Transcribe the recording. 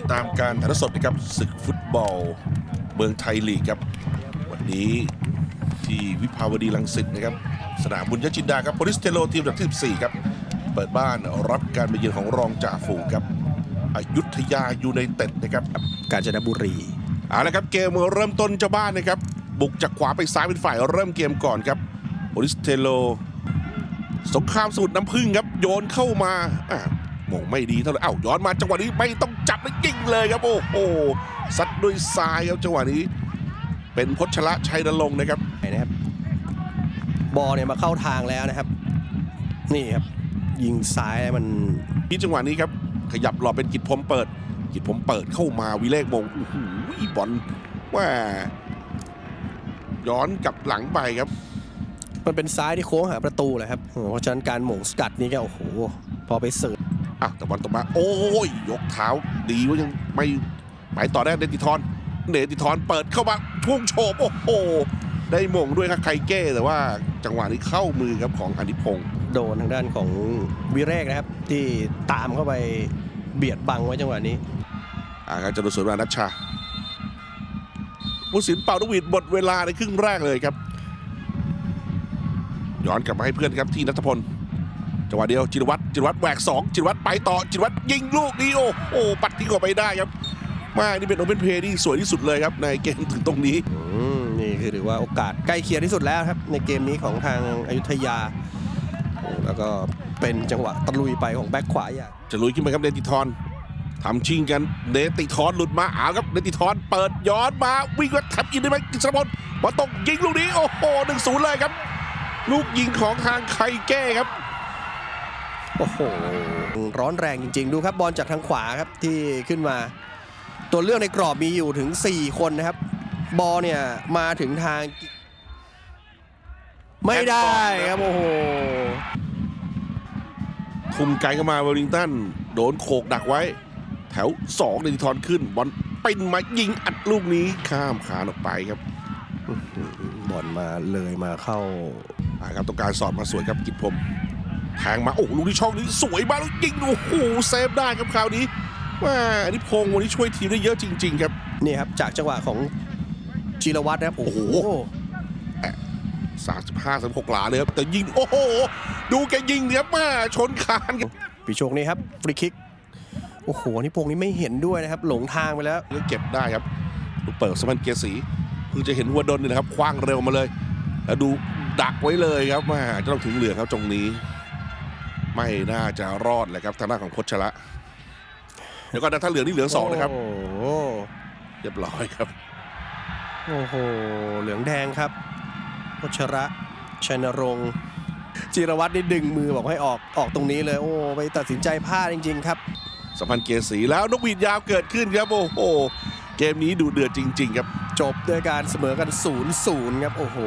ติดตามการถ่ายทอดสดนะครับศึกฟุตบอล เมืองไทยลีกครับ วันนี้ที่วิภาวดีรังสิตนะครับ สนามบุญยจินดาครับโพลิสเทโลทีมอันดับที่14ครับ เปิดบ้านรับการมาเยือนของรองจ่าฝูงครับอยุธยายูไนเต็ดนะครับ กาญจนบุรีเอาละครับเกมเริ่มต้นเจ้าบ้านนะครับ บุกจากขวาไปซ้ายเป็นฝ่ายเริ่มเกมก่อนครับโพลิสเทโล สงครามสูตรน้ำพึ่งครับ โยนเข้ามาอะมงไม่ดีเท่าไหร่อ้าวย้อนมาจังหวะนี้ไม่ต้อง จับแล้วยิงเลยครับโอ้โหซัดด้วยซ้ายครับจังหวะนี้ เป็นพชระชัยนรงค์นะครับนะครับบอลเนี่ยมาเข้าทางแล้วนะครับ นี่ครับยิงซ้ายมันที่จังหวะนี้ครับ ขยับหลอดเป็นกิจพรมเปิด กิจพรมเปิดเข้ามาวิเลขมงโอ้โหบอลว่าย้อนกลับหลังไปครับ มันเป็นซ้ายที่โค้งหาประตูแหละครับโอ้โหเพราะฉะนั้นการหม่งสกัดนี่ก็โอ้โห พอไปเสิร์ฟ อะแต่บอลตกมา โอ้ย ยกเท้าดีว่ายังไม่ไปต่อได้เนติทอนเนติทอนเปิดเข้ามาพุ่งโฉบโอ้โหได้มงด้วยครับไคเก้แต่ว่าจังหวะนี้เข้ามือครับของอนิพงศ์โดนทางด้านของวิเรกนะครับ ที่ตามเข้าไปเบียดบังไว้จังหวะนี้อ่าการจะดูสวนมานัชชาผู้สินเป่านกหวีดหมดเวลาในครึ่งแรกเลยครับ ย้อนกลับมาให้เพื่อนครับที่นัทพล จังหวะเดียวจิรวัตรจิรวัตรแหวกสองจิรวัตรไปต่อจิรวัตรยิงลูกนี้โอ้โหปัดทิ้งออกไปได้ครับมานี่เป็นโอเพนเพลย์ที่สวยที่สุดเลยครับในเกมถึงตรงนี้อืมนี่คือถือว่าโอกาสใกล้เคียงที่สุดแล้วครับ ในเกมนี้ของทางอายุทยาโอ้แล้วก็เป็นจังหวะตะลุยไปของแบ็คขวาอย่างจะลุยขึ้นไปครับเนติทอนทำชิงกันเนติทอนหลุดมาอ้าวครับเนติทอนเปิดย้อนมาวิ่งก็ทับอินได้ไหมกฤษณพลบอลตกยิงลูกนี้โอ้โหหนึ่งศูนย์เลยครับ ลูกยิงของทางไคเก้ครับ โอ้โห ร้อนแรงจริง ๆ ดูครับบอลจากทางขวาครับที่ขึ้นมา ตัวเลือกในกรอบมีอยู่ถึง 4 คนนะครับ บอลเนี่ยมาถึงทาง ไม่ได้ครับโอ้โหทุ่มไกลเข้ามาเวลลิงตันโดนโขกดักไว้ แถว2เนติทอนขึ้น บอลปิ้นมายิงอัดลูกนี้ข้ามคานออกไปครับบอลมาเลยมาเข้าอ่าครับต้องการสอดมาสวยครับกิจพรม แทงมาโอ้โหลูกที่ช่องนี้สวยมากแล้วยิงโอ้โหเซฟได้ครับคราวนี้ว่าอันนี้พงศ์วันนี้ช่วยทีมได้เยอะจริง ๆ ครับนี่ครับจากจังหวะของจิรวัตรนะครับโอ้โห35 36หลาเลยครับแต่ยิงโอ้โหดูแกยิงเนี่ยมาชนคานครับปีโชคนี่ครับฟรีคิกโอ้โหนี่พงษ์นี่ไม่เห็นด้วยนะครับหลงทางไปแล้วแล้วเก็บได้ครับลูกเปิดสมันเกียร์สีเพิ่งจะเห็นหัวดนนี่นะครับคว้างเร็วมาเลย แล้วดูดักไว้เลยครับมาจะต้องถึงเหลืองครับตรงนี้ ไม่น่าจะรอดเลยครับทางด้านของพชระเดี๋ยวก่อนนะถ้าเหลืองนี่เหลืองสองนะครับโอ้โหเรียบร้อยครับ โอ้โห เหลืองแดงครับพชระชัยนรงค์จิรวัตรนี่ดึงมือบอกให้ออกออกตรงนี้เลย โอ้ไปตัดสินใจพลาดจริง ๆ ครับสัมพันธ์เกียร์สีแล้วนกหวีดยาวเกิดขึ้นครับโอ้โหเกมนี้ดูเดือดจริง ๆ ครับ จบด้วยการเสมอกัน0ูนย์ครับ โอ้โห